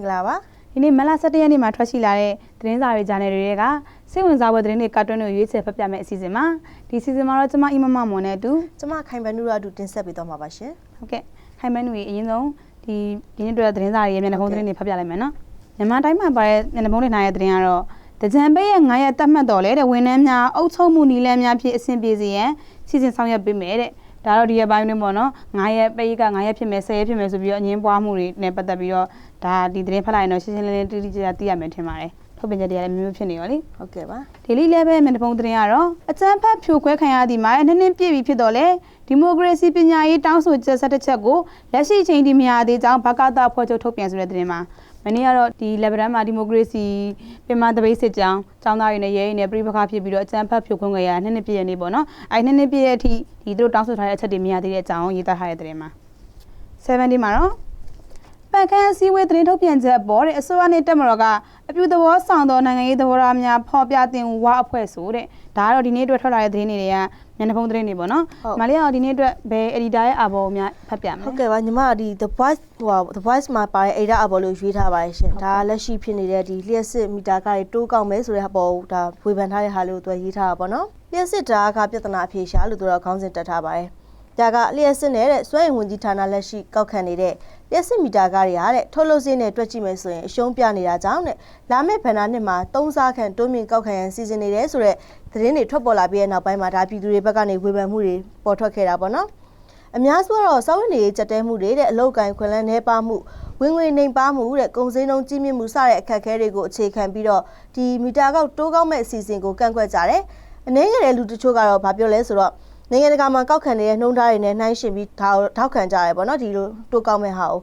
င်္ဂလာပါရှင်မင်္ဂလာပါဒီနေ့မလ17ရက်နေ့မှာထွက်ရှိလာတဲ့သတင်းစာတွေဂျာနယ်တွေကစိတ်ဝင်စားဖွယ်သတင်းတွေကတ်တွန်းတွေရွေးချယ်ဖတ်ပြမယ့်အစီအစဉ်မှာဒီအစီအစဉ်မှာတော့ကျွန်မအီမမမွန်နဲ့အတူကျမခိုင်ပန်နုရအတူတင်ဆက်ပေးသွားမှာပါရှင်ဟုတ်ကဲ့ခိုင်မန်းလူကြီးအရင်ဆုံးဒီဒီနေ့တွေ့တဲ့သတင်းစာတွေရဲ့မျက်နှာဖုံးသတင်းတွေဖတ်ပြလိုက်မယ်နော်မြန်မာတိုင်းမှာပါတဲ့မျက်နှာဖုံးတွေနိုင်တဲ့သတင်းကတော့တကြံပိတ်ရဲ့9ရက်တတ်မှတ်တော်လဲတဲ့ဝန်ထမ်းများအုပ်ချုပ်မှုနည်းလမ်းများဖြင့်အဆင်ပြေစေရန်စီစဉ်ဆောင်ရွက်ပေးမယ်တဲ့ဒါတော့ဒီရက်ပိုင်းတွင်းပေါ့နော်9ရက်ပိတ်က9ရက်ဖြစ်မယ်10ရက်ဖြစ်မယ်ဆိုပြီးတော့အငင်းပွားမှုတွေနဲ့ပတ်သက်ပြီးတော့ ဒါဒီသတင်းဖတ်လိုက်ရင်တော့ရှင်းရှင်းလင်းလင်းတိတိကျကျသိရမယ်ထင်ပါတယ်ထုတ်ပြန်ချက်တွေကလည်းမျိုးမျိုးဖြစ်နေရောလေဟုတ်ကဲ့ပါ daily level မျက်နှာဖုံးသတင်းကတော့အကြမ်းဖက်ဖြိုခွဲခံရသည့်မှာနှစ်နှစ်ပြည့်ပြီဖြစ်တော့လေဒီမိုကရေစီပညာရေးတောင်းဆိုချက်ဆက်တစ်ချက်ကိုလက်ရှိချိန်ထိမရသေးကြောင်းဘကတာဖွဲ့ချုပ်ထုတ်ပြန်ဆိုတဲ့သတင်းမှာမနေ့ကတော့ဒီ level တန်းမှာဒီမိုကရေစီပြင်မတပိတ်စစ်ကြောင်းចောင်းသားတွေနဲ့ရဲတွေနဲ့ပြိပခါဖြစ်ပြီးတော့အကြမ်းဖက်ဖြိုခွင်းကြရနှစ်နှစ်ပြည့်ရနေပေါ့နော်အဲနှစ်နှစ်ပြည့်ရဲ့အထိဒီတို့တောင်းဆိုထားတဲ့အချက်တွေမရသေးတဲ့အကြောင်းရေးသားထားတဲ့သတင်းမှာ70မှာတော့ ပန်ခန်းစည်းဝေးသတင်းထုတ်ပြန်ချက်ပေါ်တဲ့အစိုးရနဲ့တက်မတော်ကအပြုသဘောဆောင်သောနိုင်ငံရေးသဘောထားများဖော်ပြတင်ဝါအဖွဲ့ဆိုတဲ့ဒါကတော့ဒီနေ့အတွက်ထွက်လာတဲ့သတင်းတွေကမျက်နှာဖုံးသတင်းတွေပေါ့နော်မလေးကတော့ဒီနေ့အတွက်ဘယ် editor ရဲ့အဘောအများဖတ်ပြမလဲဟုတ်ကဲ့ပါညီမကဒီ The Voice ဟိုဟာ The Voice မှာပါတဲ့ Ada အပေါ်လို့ရွေးထားပါတယ်ရှင်ဒါလက်ရှိဖြစ်နေတဲ့ဒီလျှက်စစ်မီတာကတွေတိုးကောက်မယ်ဆိုတဲ့အပေါ်ဒါဝေဖန်ထားတဲ့ဟာလေးကိုသူရေးထားတာပေါ့နော်လျှက်စစ်ဓာတ်ကပြဿနာအဖြေရှာလို့သူတို့ခေါင်းစဉ်တက်ထားပါတယ် ဒါကလျှက်စစ်နဲ့တဲ့စွမ်းရည်ဝန်ကြီးဌာနလက်ရှိကောက်ခံနေတဲ့လျှက်စစ်မီတာကားတွေဟာတဲ့ထုတ်လုပ်စင်းနဲ့တွက်ကြည့်မယ်ဆိုရင်အရှုံးပြနေတာကြောင့်တဲ့လာမယ့်ဗန်နာနှစ်မှာသုံးစားခန့်တိုးမြင့်ကောက်ခံရန်စီစဉ်နေတယ်ဆိုတော့သတင်းတွေထွက်ပေါ်လာပြီးတဲ့နောက်ပိုင်းမှာဒါပြည်သူတွေဘက်ကနေဝေဖန်မှုတွေပေါ်ထွက်ခဲ့တာပေါ့နော်အများစုကတော့စောဝင်နေကြက်တဲမှုတွေတဲ့အလောက်ကန်ခွင်လန်းနှဲပါမှုဝင်ငွေနှိမ်ပါမှုတဲ့ကုံစင်းလုံးကြီးမြင့်မှုစတဲ့အခက်အခဲတွေကိုအခြေခံပြီးတော့ဒီမီတာကောက်တိုးကောက်မဲ့အစီအစဉ်ကိုကန့်ကွက်ကြတယ်။အနေငယ်တဲ့လူတချို့ကတော့ဘာပြောလဲဆိုတော့ နိုင်ငံတကာမှာကောက်ခံနေတဲ့နှုံးသားတွေနဲ့နှိုင်းယှဉ်ပြီးဒါကိုထောက်ခံကြရတယ်ပေါ့နော်ဒီလိုတိုးကောက်မဲ့ဟာကို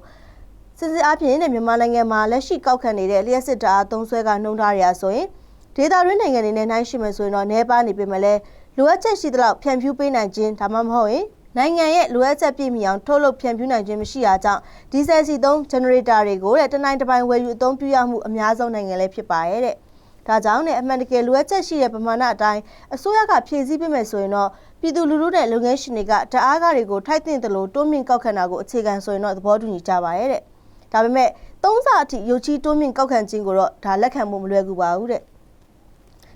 စစ်စစ်အပြင်နဲ့မြန်မာနိုင်ငံမှာလက်ရှိကောက်ခံနေတဲ့လျှက်စစ်တာအသုံးဆွဲကနှုံးသားတွေကဆိုရင်ဒေတာရင်းနိုင်ငံတွေနဲ့နှိုင်းယှဉ်မယ်ဆိုရင်တော့နေပါနေပြီမလဲလိုအပ်ချက်ရှိသလောက်ဖြန့်ဖြူးပေးနိုင်ခြင်းဒါမှမဟုတ်ရင်နိုင်ငံရဲ့လိုအပ်ချက်ပြည့်မီအောင်ထုတ်လုပ်ဖြန့်ဖြူးနိုင်ခြင်းမရှိတာကြောင့်ဒီဇယ်စီသုံး generator တွေကိုတဲ့တနိုင်တစ်ပိုင်းဝယ်ယူအသုံးပြုရမှုအများဆုံးနိုင်ငံလည်းဖြစ်ပါရဲ့တဲ့။ဒါကြောင့်လည်းအမှန်တကယ်လိုအပ်ချက်ရှိတဲ့ပမာဏအတိုင်းအစိုးရကဖြည့်ဆည်းပေးမယ်ဆိုရင်တော့ ပြည်သူလူထုနဲ့လုပ်ငန်းရှင်တွေကတအားကားတွေကိုထိုက်တင်တယ်လို့တိုးမြင့်ကောက်ခံတာကိုအခြေခံဆိုရင်တော့သဘောတူညီကြပါရဲ့တဲ့။ဒါပေမဲ့သုံးဆအထိရုပ်ချီတိုးမြင့်ကောက်ခံခြင်းကိုတော့ဒါလက်ခံဖို့မလွယ်ကူပါဘူးတဲ့။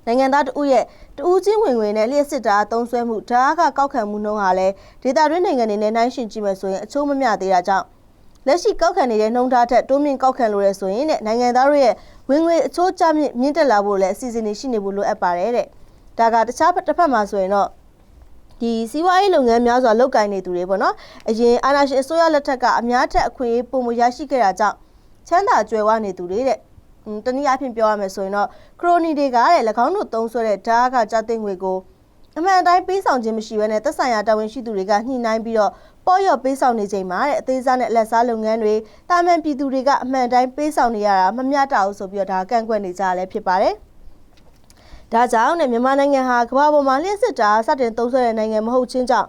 နိုင်ငံသားတဦးရဲ့တဦးချင်းဝင်ဝင်နဲ့လျှက်စစ်တာအသုံးဆွဲမှုဓာတ်ကကောက်ခံမှုနှုန်းဟာလည်းဒေတာတွင်းနိုင်ငံတွေနဲ့နှိုင်းယှဉ်ကြည့်မယ်ဆိုရင်အချိုးမမျှသေးတာကြောင့်လက်ရှိကောက်ခံနေတဲ့နှုန်းထားထက်တိုးမြင့်ကောက်ခံလို့ရဆိုရင်တဲ့နိုင်ငံသားတို့ရဲ့ဝင်ငွေအချိုးကျမြင့်မြင့်တက်လာဖို့လည်းအစီအစဉ်တွေရှိနေဖို့လိုအပ်ပါတယ်တဲ့ဒါကတခြားတစ်ဖက်မှာဆိုရင်တော့ ဒီစီးပွားရေးလုပ်ငန်းများစွာလုပ်ကိုင်နေသူတွေပေါ့နော်အရင်အာဏာရှင်အစိုးရလက်ထက်ကအများထက်အခွင့်အရေးပုံမရရှိခဲ့တာကြောင့်ချမ်းသာကြွယ်ဝနေသူတွေတဲ့။တနည်းအားဖြင့်ပြောရမယ်ဆိုရင်တော့ခရိုနီတွေကတဲ့၎င်းတို့သုံးဆွဲတဲ့ဓာတ်ကကြသိငွေကိုအမှန်တိုင်းပေးဆောင်ခြင်းမရှိဘဲနဲ့သက်ဆိုင်ရာတာဝန်ရှိသူတွေကညှိနှိုင်းပြီးတော့ပေါ့ရော့ပေးဆောင်နေချိန်မှာတဲ့အသေးစားနဲ့အလက်စားလုပ်ငန်းတွေတာမန်ပြည်သူတွေကအမှန်တိုင်းပေးဆောင်နေရတာမမျှတဘူးဆိုပြီးတော့ဒါကန့်ကွက်နေကြရလဲဖြစ်ပါတယ်။ ဒါကြောင့်ねမြန်မာနိုင်ငံဟာကမ္ဘာပေါ်မှာလျှက်စစ်တာစတင်သုံးဆွဲတဲ့နိုင်ငံမဟုတ်ချင်းကြောင့်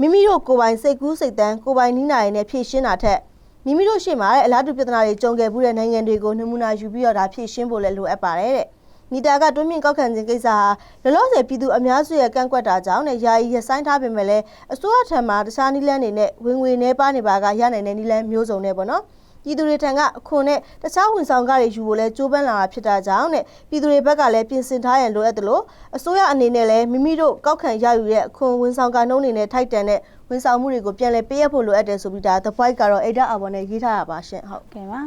မိမိတို့ကိုယ်ပိုင်စိတ်ကူးစိတ်တန်းကိုယ်ပိုင်နီးနာရီနဲ့ဖြည့်ရှင်းတာထက်မိမိတို့ရှေ့မှာတဲ့အလားတူပြဿနာတွေကြုံခဲ့မှုတဲ့နိုင်ငံတွေကိုနမူနာယူပြီးတော့ဒါဖြည့်ရှင်းဖို့လည်းလိုအပ်ပါတယ်တဲ့။မီတာကတွင်းမြင့်ကောက်ခံခြင်းကိစ္စဟာလောလောဆယ်ပြည်သူအများစုရဲ့ကန့်ကွက်တာကြောင့်နဲ့ယာယီရဆိုင်ထားပေမဲ့လည်းအစိုးရထံမှတခြားနည်းလမ်းတွေနဲ့ဝင်ငွေနှဲပါနေပါကရနိုင်တဲ့နည်းလမ်းမျိုးစုံနဲ့ပေါ့နော်။ ပြည်သူတွေထံကအခွန်နဲ့တခြားဝန်ဆောင်ကားတွေယူဖို့လဲကြိုးပမ်းလာတာဖြစ်တာကြောင့်နဲ့ပြည်သူတွေဘက်ကလည်းပြင်ဆင်ထားရန်လိုအပ်တယ်လို့အစိုးရအနေနဲ့လည်းမိမိတို့ကောက်ခံရယူတဲ့အခွန်ဝန်ဆောင်ကားနှုန်းတွေနဲ့ထိုက်တန်တဲ့ဝန်ဆောင်မှုတွေကိုပြန်လည်ပေးရဖို့လိုအပ်တယ်ဆိုပြီးဒါ The Voice ကတော့ Ada Abon နဲ့ရေးထားတာပါရှင်ဟုတ်ကဲပါ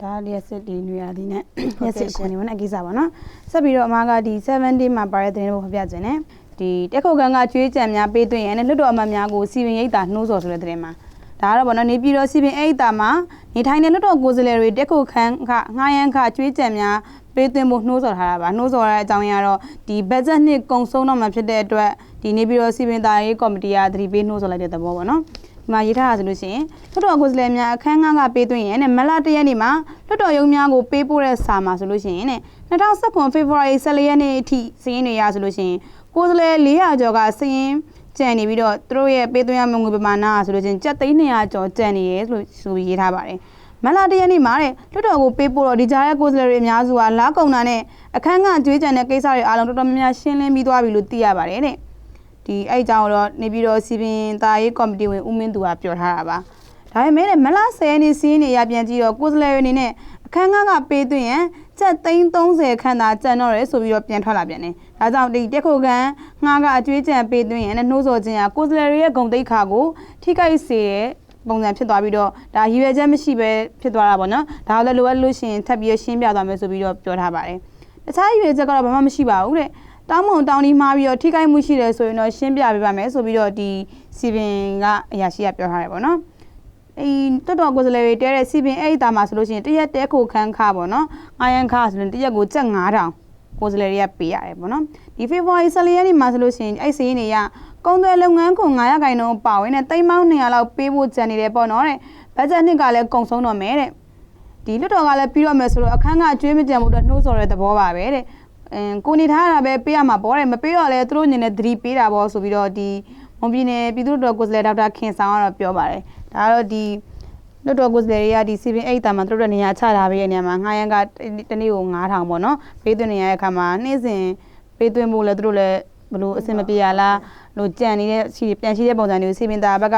ဒါလျက်စစ်ဒီနွေရာသီနဲ့လျက်စစ်ခွန်နေမနဲ့အကိစ္စပါနော်ဆက်ပြီးတော့အမကဒီ7 day မှာပါတဲ့သတင်းတွေကိုဖတ်ပြခြင်းနဲ့ဒီတက်ခုတ်ကန်ကကျွေးကြံများပေးသွင်းရတဲ့လွတ်တော်အမတ်များကိုစီပင်ရိပ်သာနှိုးဆော်ဆိုတဲ့သတင်းမှာ ဒါကတော့ဗောနော်နေပြည်တော်စီပင်အိတ်တာမှာနေထိုင်တဲ့လွတ်တော်ကိုယ်စားလှယ်တွေတက်ခုတ်ခန်းကငှားရမ်းခကျွေးကြံများပေးသွင်းဖို့နှိုးဆော်ထားတာပါနှိုးဆော်ရတဲ့အကြောင်းရင်းကတော့ဒီဘတ်ဂျက်နှစ်ကုံဆုံးတော့မှဖြစ်တဲ့အတွက်ဒီနေပြည်တော်စီပင်သားရေးကော်မတီကသတိပေးနှိုးဆော်လိုက်တဲ့သဘောပေါ့နော်ဒီမှာရေးထားတာဆိုလို့ရှိရင်လွှတ်တော်ကိုယ်စားလှယ်များအခမ်းအနားကပေးသွင်းရင်နဲ့မလတရက်နေ့မှာလွှတ်တော်ရုံးများကိုပေးပို့တဲ့စာမှာဆိုလို့ရှိရင်နဲ့2019 February 14ရက်နေ့အထိစည်ရင်းတွေရဆိုလို့ရှိရင်ကိုယ်စားလှယ်400ကျော်ကစည်ရင်း ကြံနေပြီးတော့သူတို့ရဲ့ပေးသွင်းရမယ့်ငွေပမာဏဆိုလို့ချင်းကျပ်သိန်း200ကျော်ကျန်နေရဲလို့ဆိုပြီးရေးထားပါတယ်မလာတရက်နေ့မှာတဲ့လွှတ်တော်ကိုပေးပို့တော့ဒီကြားရဲ့ကိုယ်စားလှယ်တွေအများစုကလာကုန်တာနဲ့အခမ်းအနားကြွေးကြံတဲ့ကိစ္စတွေအားလုံးတော်တော်များများရှင်းလင်းပြီးသွားပြီလို့သိရပါတယ်တဲ့ဒီအဲ့အကြောင်းတော့နေပြီးတော့စီပင်သားရေးကော်မတီဝင်ဦးမင်းသူကပြောထားတာပါဒါပေမဲ့လည်းမလား10နှစ်စီးနေရပြန်ကြည့်တော့ကိုယ်စလဲရအနေနဲ့ အခန်းကားကပေးသွင်းရန်ချက်သိန်း30ခန့်သာကျန်တော့ရဲဆိုပြီးတော့ပြန်ထွက်လာပြန်တယ်။ဒါကြောင့်ဒီတက်ခုကန်ငှားကအကျွေးကြံပေးသွင်းရန်နဲ့နှိုးဆော်ခြင်းကကိုယ်စလဲရဲ့ဂုံတိတ်ခါကိုထိခိုက်စေတဲ့ပုံစံဖြစ်သွားပြီးတော့ဒါရည်ရွယ်ချက်မရှိပဲဖြစ်သွားတာပေါ့နော်။ဒါလည်းလိုအပ်လို့ရှိရင်ထပ်ပြီးရှင်းပြသွားမယ်ဆိုပြီးတော့ပြောထားပါတယ်။တခြားရည်ရွယ်ချက်ကတော့ဘာမှမရှိပါဘူးတဲ့။တောင်းမုံတောင်းဒီမှာပြီးတော့ထိခိုက်မှုရှိတယ်ဆိုရင်တော့ရှင်းပြပေးပါမယ်ဆိုပြီးတော့ဒီစီပင်ကအရာရှိကပြောထားတယ်ပေါ့နော်။ အေးတော်တော်ကိုယ်စားလှယ်တွေတဲတဲ့စီပင်အဲ့ဒီတာမှာဆိုလို့ရှိရင်တရက်တဲခုခန်းခါပေါ့နော်။ငားရန်ခါဆိုရင်တရက်ကိုကျပ်9000ကိုယ်စားလှယ်တွေကပေးရတယ်ပေါ့နော်။ဒီဖေဖော်ဝါရီ14ရက်နေ့မှာဆိုလို့ရှိရင်အဲ့စီးရင်တွေကကုန်းသွဲလုပ်ငန်းခွန်900ခိုင်နှုန်းပါဝင်တဲ့တိမ်မောင်း200လောက်ပေးဖို့ကြံနေတယ်ပေါ့နော်တဲ့။ဘတ်ဂျက်နှစ်ကလည်းကုန်ဆုံးတော့မယ်တဲ့။ဒီလွတ်တော်ကလည်းပြီးတော့မယ်ဆိုတော့အခန်းကအကျွေးမကြံမှုတော့နှိုးဆော်တဲ့သဘောပါပဲတဲ့အင်းကိုနေထားတာပဲပေးရမှာပေါ့တဲ့မပေးတော့လဲသူတို့ညနေသတိပေးတာပေါ့ဆိုပြီးတော့ဒီမွန်ပြည်နယ်ပြည်သူ့တော်ကိုယ်စားလှယ်ဒေါက်တာခင်ဆောင်ကတော့ပြောပါတယ် ဒါကတော့ဒီလွတ်တော်ကိုယ်စားလှယ်တွေကဒီစီပင်အိတ်တာမှာသူတို့နေရာချထားပေးတဲ့နေရာမှာငှားရန်ကတနေ့ကို9000ပေါ့နော်ပေးသွင်းနေရတဲ့အခါမှာနေ့စဉ်ပေးသွင်းဖို့လဲသူတို့လည်းဘလို့အဆင်မပြေရလားလို့ကြံနေတဲ့ရှိပြန်ရှိတဲ့ပုံစံတွေကိုစီပင်တာဘက်က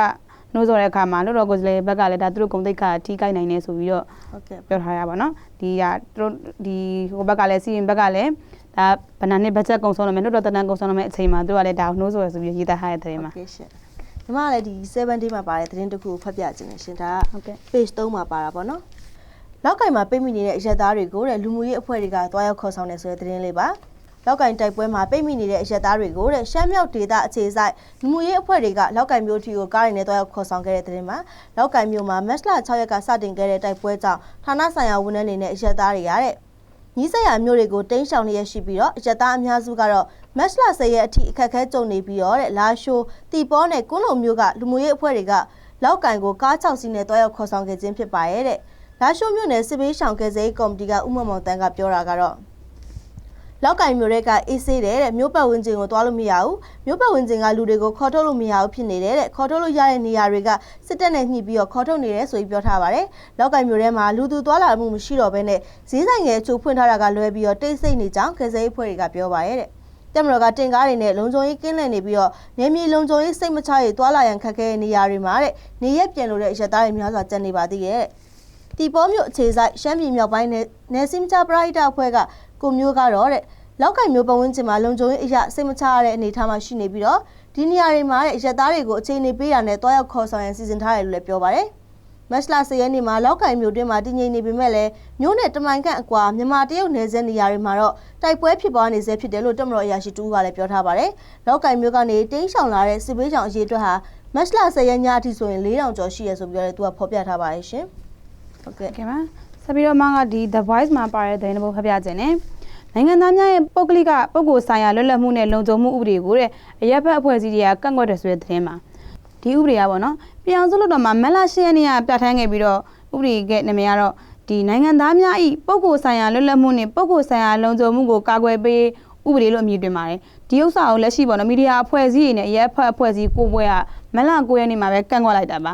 နှိုးဆော်တဲ့အခါမှာလွတ်တော်ကိုယ်စားလှယ်ဘက်ကလည်းဒါသူတို့ဂုံတိတ်ခါထိကိုက်နိုင်နေဆိုပြီးတော့ဟုတ်ကဲ့ပြောထားရပါတော့ဒီကသူတို့ဒီဟိုဘက်ကလည်းစီရင်ဘက်ကလည်းဒါဘဏ္ဍာနှစ်ဘတ်ဂျက်ကုန်ဆုံးတော့မယ်နှုတ်တော်တန်တန်ကုန်ဆုံးတော့မယ်အချိန်မှာသူကလည်းဒါကိုနှိုးဆိုရဆိုပြီးရေးသားထားတဲ့တဲ့မှာဟုတ်ကဲ့ရှင် ညီမကလည်းဒီ7 day မှာပါတဲ့သတင်းတစ်ခုကိုဖတ်ပြခြင်းနဲ့ရှင်ဒါက ဟုတ်ကဲ့ page 3မှာပါတာပေါ့နော်လောက်ကင်မှာပိတ်မိနေတဲ့အရက်သားတွေကိုတဲ့လူမှုရေးအဖွဲ့တွေကတွားရောက်ခေါ်ဆောင်နေဆိုတဲ့သတင်းလေးပါလောက်ကင်တိုက်ပွဲမှာပိတ်မိနေတဲ့အရက်သားတွေကိုတဲ့ရှမ်းမြောက်ဒေသအခြေစိုက်လူမှုရေးအဖွဲ့တွေကလောက်ကင်မျိုးထီကိုကားရင်းနဲ့တွားရောက်ခေါ်ဆောင်ခဲ့တဲ့သတင်းမှာလောက်ကင်မျိုးမှာမက်စလာ6ရက်ကစတင်ခဲ့တဲ့တိုက်ပွဲကြောင့်ဌာနဆိုင်ရာဝန်ထမ်းတွေနဲ့အရက်သားတွေရတဲ့ ညီးစရာမျိုးတွေကိုတင်းရှောင်နေရရှိပြီးတော့အရက်သားအများစုကတော့မက်စလာ10ရက်အထိအခက်အခဲကြုံနေပြီးတော့တဲ့လာရှိုးတီပေါနဲ့ကွန်းလုံမျိုးကလူမှုရေးအဖွဲ့တွေကလောက်ကင်ကိုကား6စီးနဲ့တွားရောက်ခေါ်ဆောင်ခဲ့ခြင်းဖြစ်ပါရဲ့တဲ့လာရှိုးမြို့နယ်စစ်ဘေးရှောင်ကယ်ဆယ်ရေးကော်မတီကဥမ္မောင်မောင်တန်းကပြောတာကတော့ လောက်ကင်မျိုးတွေကအေးဆေးတယ်တဲ့မြို့ပတ်ဝန်းကျင်ကိုသွားလို့မရဘူးမြို့ပတ်ဝန်းကျင်ကလူတွေကိုခေါ်ထုတ်လို့မရဘူးဖြစ်နေတယ်တဲ့ခေါ်ထုတ်လို့ရတဲ့နေရာတွေကစစ်တပ်နဲ့ညှိပြီးတော့ခေါ်ထုတ်နေတယ်ဆိုပြီးပြောထားပါတယ်လောက်ကင်မျိုးထဲမှာလူသူသွားလာမှုမရှိတော့ဘဲနဲ့ဈေးဆိုင်ငယ်အချို့ဖွင့်ထားတာကလွဲပြီးတော့တိတ်ဆိတ်နေကြောင်းကယ်ဆယ်ရေးအဖွဲ့တွေကပြောပါရဲ့တဲ့တက်မတော်ကတင်ကားတွေနဲ့လုံခြုံရေးကင်းလည်နေပြီးတော့နေမြေလုံခြုံရေးစိတ်မချရေးသွားလာရန်ခက်ခဲတဲ့နေရာတွေမှာတဲ့နေရက်ပြန်လို့တဲ့အရက်သားတွေများစွာကျန်နေပါသေးရဲ့တဲ့တီပေါ်မြို့အခြေဆိုင်ရှမ်းပြည်မြောက်ပိုင်းနယ်နယ်စည်းမခြားပရိဒအဖွဲ့က ကိုမျိုးကတော့တဲ့လောက်ကင်မျိုးပဝန်းကျင်မှာလုံခြုံရေးအရာစိတ်မချရတဲ့အနေအထားမှာရှိနေပြီးတော့ဒီနေရာတွေမှာတဲ့ရက်သားတွေကိုအခြေအနေပေးရတဲ့တွားရောက်ခေါ်ဆောင်ရန်စီစဉ်ထားတယ်လို့လည်းပြောပါတယ်မက်လာ၁၀ရက်နေ့မှာလောက်ကင်မြို့တွင်းမှာတည်ငြိမ်နေပေမဲ့လည်းမြို့နယ်တမိုင်ခန့်အကွာမြန်မာတရုတ်နယ်စပ်နေရာတွေမှာတော့တိုက်ပွဲဖြစ်ပွားနေဆဲဖြစ်တယ်လို့တမတော်အရာရှိတူကလည်းပြောထားပါဗျ။လောက်ကင်မြို့ကနေတိန်းဆောင်လာတဲ့စစ်ဘေးရှောင်အရေးအတွက်ဟာမက်လာ၁၀ရက်ညအထိဆိုရင်၄000ကျော်ရှိရဆိုပြီးတော့လည်းသူကဖော်ပြထားပါတယ်ရှင်။ဟုတ်ကဲ့။ဟုတ်ကဲ့ပါ။ ဆက်ပြီးတော့မှကဒီ The Voice မှာပါတဲ့တဲ့ဘုတ်ဖတ်ပြခြင်းနဲ့နိုင်ငံသားများရဲ့ပုဂ္ဂလိကပုဂ္ဂိုလ်ဆိုင်ရာလွတ်လပ်မှုနဲ့လုံခြုံမှုဥပဒေကိုတဲ့အရက်ဖက်အဖွဲ့အစည်းတွေကကန့်ကွက်တယ်ဆိုတဲ့သတင်းမှာဒီဥပဒေကပေါ့နော်ပြောင်စုလို့တော့မှမက်လာရှရက်နေ့ကပြဋ္ဌာန်းခဲ့ပြီးတော့ဥပဒေကနာမည်ကတော့ဒီနိုင်ငံသားများဤပုဂ္ဂိုလ်ဆိုင်ရာလွတ်လပ်မှုနဲ့ပုဂ္ဂိုလ်ဆိုင်ရာလုံခြုံမှုကိုကာကွယ်ပေးဥပဒေလို့အမည်တွင်ပါတယ်ဒီဥစ္စာကိုလက်ရှိပေါ့နော်မီဒီယာအဖွဲ့အစည်းတွေနဲ့ရက်ဖက်အဖွဲ့အစည်းကိုပွဲကမက်လာ9ရက်နေ့မှာပဲကန့်ကွက်လိုက်တာပါ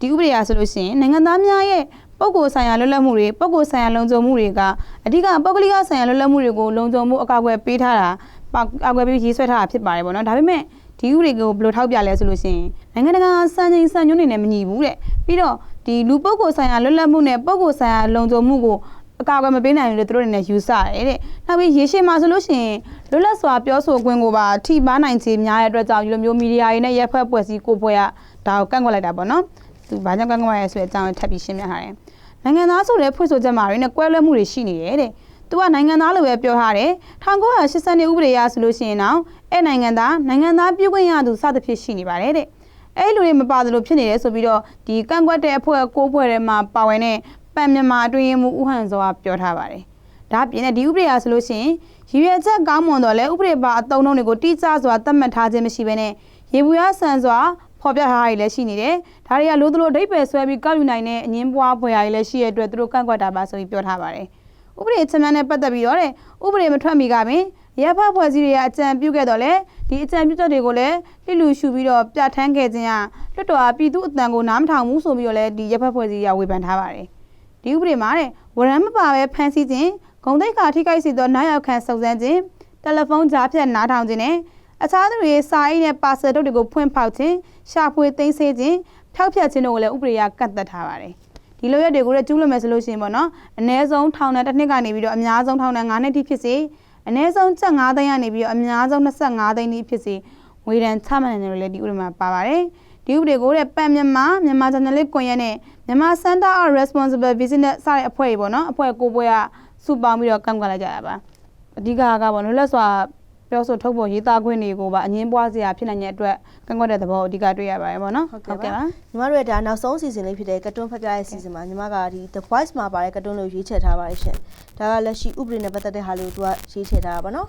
ဒီဥပဒေအရဆိုလို့ရှိရင်နိုင်ငံသားများရဲ့ ပုဂ္ဂိုလ်ဆိုင်ရာလွတ်လပ်မှုတွေပုဂ္ဂိုလ်ဆိုင်ရာလုံခြုံမှုတွေကအဓိကပုဂ္ဂလိကဆိုင်ရာလွတ်လပ်မှုတွေကိုလုံခြုံမှုအကာအကွယ်ပေးထားတာပါအကွယ်ပေးရေးဆွဲထားတာဖြစ်ပါတယ်ပေါ့နော်ဒါပေမဲ့ဒီဥပဒေကိုဘယ်လိုထောက်ပြလဲဆိုလို့ရှိရင်နိုင်ငံတကာစံချိန်စံညွှန်းတွေနဲ့မညီဘူးတဲ့ပြီးတော့ဒီလူပုဂ္ဂိုလ်ဆိုင်ရာလွတ်လပ်မှုနဲ့ပုဂ္ဂိုလ်ဆိုင်ရာလုံခြုံမှုကိုအကာအကွယ်မပေးနိုင်ဘူးလို့သူတို့တွေနဲ့ယူဆတယ်တဲ့နောက်ပြီးရေရှည်မှာဆိုလို့ရှိရင်လွတ်လပ်စွာပြောဆိုခွင့်ကိုပါထိပါနိုင်ခြေများတဲ့အတွက်ကြောင့်ဒီလိုမျိုးမီဒီယာတွေနဲ့ရက်ဖက်ပွဲစည်းကိုပွဲကဒါကိုကန့်ကွက်လိုက်တာပေါ့နော်သူဘာကြောင့်ကန့်ကွက်ရလဲဆိုတဲ့အကြောင်းကိုထပ်ပြီးရှင်းပြထားတယ်။ နိုင်ငံသားဆိုတဲ့ဖွင့်ဆိုချက်မှာတွေနဲ့ကွဲလွဲမှုတွေရှိနေတယ်တဲ့။ तू ကနိုင်ငံသားလို့ပဲပြောထားတယ်။1982ဥပဒေအရဆိုလို့ရှိရင်တော့အဲ့နိုင်ငံသားနိုင်ငံသားပြုခွင့်ရသူစသဖြင့်ရှိနေပါတယ်တဲ့။အဲ့လူတွေမပါသလိုဖြစ်နေတယ်ဆိုပြီးတော့ဒီကန့်ကွက်တဲ့အဖွဲ့ကိုးဖွဲ့ထဲမှာပါဝင်တဲ့ပန်မြန်မာအတွင်းရေးမှူးဦးဟန်စောကပြောထားပါတယ်။ဒါပြင်တဲ့ဒီဥပဒေအရဆိုလို့ရှိရင်ရည်ရွယ်ချက်ကောင်းမွန်တော့လဲဥပဒေပါအတုံးလုံးတွေကိုတိကျစွာသတ်မှတ်ထားခြင်းမရှိဘဲနဲ့ရေဘူးရဆန်စွာ ဖော်ပြထားတာတွေလည်းရှိနေတယ်။ဒါတွေကလို့သလိုအဓိပ္ပာယ်ဆွဲပြီးကောက်ယူနိုင်တဲ့အငင်းပွားဖွယ်ရာတွေလည်းရှိရတဲ့အတွက်သူတို့ကန့်ကွက်တာပါဆိုပြီးပြောထားပါတယ်။ဥပဒေချက်များနဲ့ပတ်သက်ပြီးတော့တဲ့ဥပဒေမထွက်မီကပင်ရပ်ဖက်ဖွဲ့စည်းတွေကအကြံပြုခဲ့တော့လေဒီအကြံပြုချက်တွေကိုလည်းလိလူရှုပြီးတော့ပြဋ္ဌာန်းခဲ့ခြင်းကလွတ်တော်အပြည်သူအတန်ကိုနားမထောင်ဘူးဆိုပြီးတော့လည်းဒီရပ်ဖက်ဖွဲ့စည်းရဝေဖန်ထားပါတယ်။ဒီဥပဒေမှာတဲ့ဝရမ်းမပါပဲဖမ်းဆီးခြင်းဂုံတိတ်ခါထိခိုက်စေသောနားရောက်ခံစုံစမ်းခြင်းတယ်လီဖုန်းကြားဖြတ်နားထောင်ခြင်းနဲ့ အခြားသူတွေစာအိတ်နဲ့ပါဆယ်တို့တွေကိုဖွင့်ဖောက်ခြင်းရှာဖွေသိမ်းဆည်းခြင်းဖျထောက်ဖြတ်ခြင်းတို့ကိုလည်းဥပဒေအရကန့်သက်ထားပါတယ်ဒီလိုရက်တွေကိုလည်းကျူးလွန်မယ်ဆိုလို့ရှိရင်ပေါ့နော်အ ਨੇ ဆုံးထောင်နဲ့တစ်နှစ်ကနေပြီးတော့အများဆုံးထောင်နဲ့9နှစ်တိဖြစ်စေအ ਨੇ ဆုံးချက်9သိန်းကနေပြီးတော့အများဆုံး25သိန်းတိဖြစ်စေငွေဒဏ်ချမှတ်နိုင်တယ်လို့လည်းဒီဥပဒေမှာပါပါတယ်ဒီဥပဒေကိုတဲ့ပန်မြန်မာမြန်မာ journalist ကွန်ရက်နဲ့မြန်မာ Center of Responsible Business စတဲ့အဖွဲ့တွေပေါ့နော်အဖွဲ့ကိုပွဲကစုပေါင်းပြီးတော့ကန့်ကွက်လိုက်ကြတာပါအဓိကကပေါ့နော်လက်စွာ ပြောဆိုထုတ်ဖော်ရေးသားခွင့်တွေကိုပါအငင်းပွားစရာဖြစ်နိုင်တဲ့အတွက်ကန့်ကွက်တဲ့သဘောကိုအဓိကတွေ့ရပါတယ်ပေါ့နော်ဟုတ်ကဲ့ပါညီမတို့ရဲ့ဒါနောက်ဆုံးစီစဉ်လေးဖြစ်တဲ့ကတွန်းဖတ်ပြရဲ့စီစဉ်မှာညီမကဒီ The Voice မှာပါတဲ့ကတွန်းလေးကိုရွေးချယ်ထားပါတယ်ရှင်ဒါကလက်ရှိဥပဒေနဲ့ပတ်သက်တဲ့ဟာလေးကိုသူကရွေးချယ်ထားတာပါနော်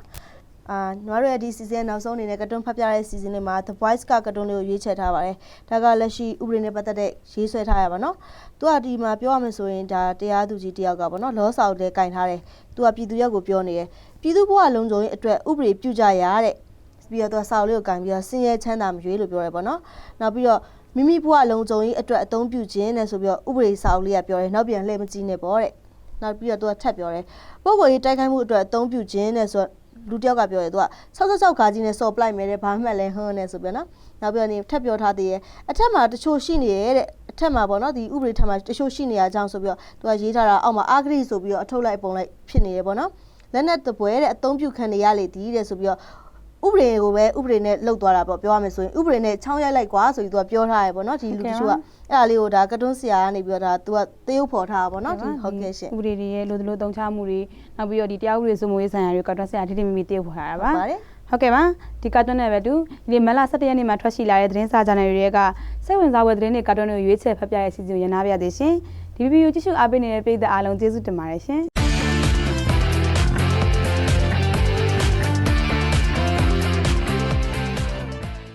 အာညီမတို့ရဲ့ဒီစီစဉ်နောက်ဆုံးအနေနဲ့ကတွန်းဖတ်ပြတဲ့စီစဉ်လေးမှာ The Voice ကကတွန်းလေးကိုရွေးချယ်ထားပါတယ်ဒါကလက်ရှိဥပဒေနဲ့ပတ်သက်တဲ့ရေးဆွဲထားရပါနော်သူကဒီမှာပြောရမယ်ဆိုရင်ဒါတရားသူကြီးတယောက်ကပေါ့နော်လောစာအုပ်လေးကင်ထားတယ်သူကပြည်သူရက်ကိုပြောနေတယ်ပြည်သူဘဝလုံးစုံရဲ့အတွက်ဥပဒေပြုကြရတဲ့ပြီးတော့သူကစာအုပ်လေးကိုကင်ပြီးတော့ဆင်းရဲချမ်းသာမရွေးလို့ပြောရဲပေါ့နော်နောက်ပြီးတော့မိမိဘဝလုံးစုံကြီးအတွက်အသုံးပြုခြင်းနဲ့ဆိုပြီးတော့ဥပဒေစာအုပ်လေးကပြောတယ်နောက်ပြန်လှည့်မကြည့်နဲ့ပေါ့တဲ့နောက်ပြီးတော့သူကထပ်ပြောတယ်ပုံကိုယ်ရေးတိုက်ခိုက်မှုအတွက်အသုံးပြုခြင်းနဲ့ဆိုတော့ လူတစ်ယောက်ကပြောတယ်သူက66ခါကြီးနဲ့စော်ပလိုက်မယ်တဲ့ဘာမှမလဲဟွန်းနဲ့ဆိုပြီးတော့နော်နောက်ပြီးတော့နေထပ်ပြောထားသေးရဲ့အထက်မှာတချို့ရှိနေရဲ့တဲ့အထက်မှာပေါ့နော်ဒီဥပဒေထက်မှာတချို့ရှိနေရကြောင်းဆိုပြီးတော့သူကရေးထားတာအောက်မှာအာဂရိဆိုပြီးတော့အထုတ်လိုက်ပုံလိုက်ဖြစ်နေရပေါ့နော်လက်နဲ့တပွဲတဲ့အသုံးပြုခံနေရလေဒီတဲ့ဆိုပြီးတော့ ဥပဒေကိုပဲဥပဒေနဲ့လှုပ်သွားတာပေါ့ပြောရမယ်ဆိုရင်ဥပဒေနဲ့ချောင်းရိုက်လိုက်ကွာဆိုပြီးသူကပြောထားရပေါ့နော်ဒီလူတချို့ကအဲ့ဒါလေးကိုဒါကတွန်းဆရာကနေပြီးတော့ဒါသူကသရုပ်ဖော်ထားတာပေါ့နော်ဒီဟုတ်ကဲ့ရှင်ဥပဒေတွေရဲ့လိုသလိုတုံ့ချမှုတွေနောက်ပြီးတော့ဒီတရားဥပဒေစိုးမိုးရေးဆိုင်ရာတွေကတ်တွန်းဆရာထိထိမိမိတည်ဖို့ထားတာပါပါတယ်ဟုတ်ကဲ့ပါဒီကတ်တွန်းနဲ့ပဲတူဒီမလ17ရက်နေ့မှာထွက်ရှိလာတဲ့သတင်းစာဂျာနယ်တွေကစိတ်ဝင်စားဖွယ်သတင်းတွေကတ်တွန်းတွေကိုရွေးချယ်ဖတ်ပြရဲ့အစီအစဉ်ကိုရနာပြသေးရှင်ဒီဗီဒီယိုကြည့်ရှုအားပေးနေတဲ့ပရိသတ်အားလုံးကျေးဇူးတင်ပါတယ်ရှင်